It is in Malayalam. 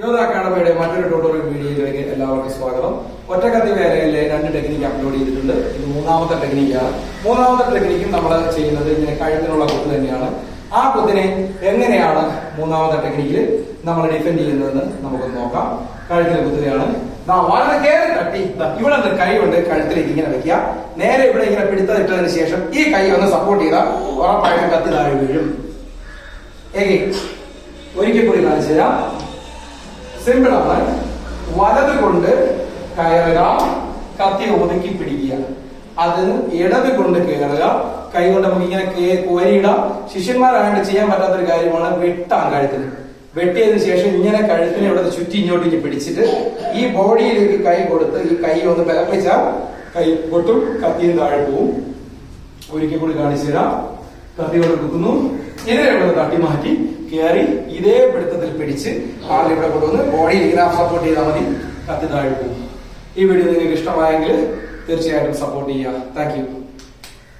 യോധ അക്കാഡമിയുടെ മറ്റൊരു ട്യൂട്ടോറിയൽ വീഡിയോയിലേക്ക് എല്ലാവർക്കും സ്വാഗതം. ഒറ്റക്കത്തി വേലയിലെ രണ്ട് ടെക്നിക്ക് അപ്ലോഡ് ചെയ്തിട്ടുണ്ട്. ഇത് മൂന്നാമത്തെ ടെക്നിക്കാണ് മൂന്നാമത്തെ ടെക്നിക്കും നമ്മൾ ചെയ്യുന്നത് ഇങ്ങനെ കഴുത്തിനുള്ള കുത്ത് തന്നെയാണ്. ആ കുത്തിനെ എങ്ങനെയാണ് മൂന്നാമത്തെ ടെക്നിക്കിൽ നമ്മൾ ഡിഫെൻഡ് ചെയ്യുന്നതെന്ന് നമുക്ക് നോക്കാം. കഴുത്തിലെ കുത്തുകയാണ് തട്ടി. ഇവിടെ കൈ കൊണ്ട് കഴുത്തിലേക്ക് ഇങ്ങനെ വെക്കുക. നേരെ ഇവിടെ ഇങ്ങനെ പിടുത്തതിട്ടതിന് ശേഷം ഈ കൈ ഒന്ന് സപ്പോർട്ട് ചെയ്താൽ ഉറപ്പായിട്ടും കത്തി താഴെ വീഴും. ഒരിക്കൽ കൂടി കാണിച്ചു തരാം. സിമ്പിൾ ആണ് വലത് കൊണ്ട് കയറുക കത്തി ഒതുക്കി പിടിക്കുക. അതിന് ഇടത് കൊണ്ട് കയറുക കൈ കൊണ്ട് നമുക്ക് ഇങ്ങനെ കോരിയിടാം. ശിഷ്യന്മാരായിട്ട് ചെയ്യാൻ പറ്റാത്തൊരു കാര്യമാണ് വെട്ടാൻ കഴുത്തിന്. വെട്ടിയതിനു ശേഷം ഇങ്ങനെ കഴുത്തിനെ ഇവിടെ ചുറ്റി ഇങ്ങോട്ടേക്ക് പിടിച്ചിട്ട് ഈ ബോഡിയിലേക്ക് കൈ കൊടുത്ത് ഈ കൈ ഒന്ന് ബലപ്പിച്ചാൽ കൈ പൊട്ടും കത്തിയും താഴെ പോവും. ഒരിക്കൽ കൂടി കാണിച്ചു തരാം. കത്തിയോട് കുത്തുന്നു ഇതിനെ തട്ടി മാറ്റി കയറി ഇതേ പിടുത്തത്തിൽ പിടിച്ച് ആളെ ഇവിടെ കൊണ്ടുവന്ന് ബോഡി ഇങ്ങനെ സപ്പോർട്ട് ചെയ്താൽ മതി. കത്തി താഴെ പോകും. ഈ വീഡിയോ നിങ്ങൾക്ക് ഇഷ്ടമായെങ്കിൽ തീർച്ചയായിട്ടും സപ്പോർട്ട് ചെയ്യുക. താങ്ക്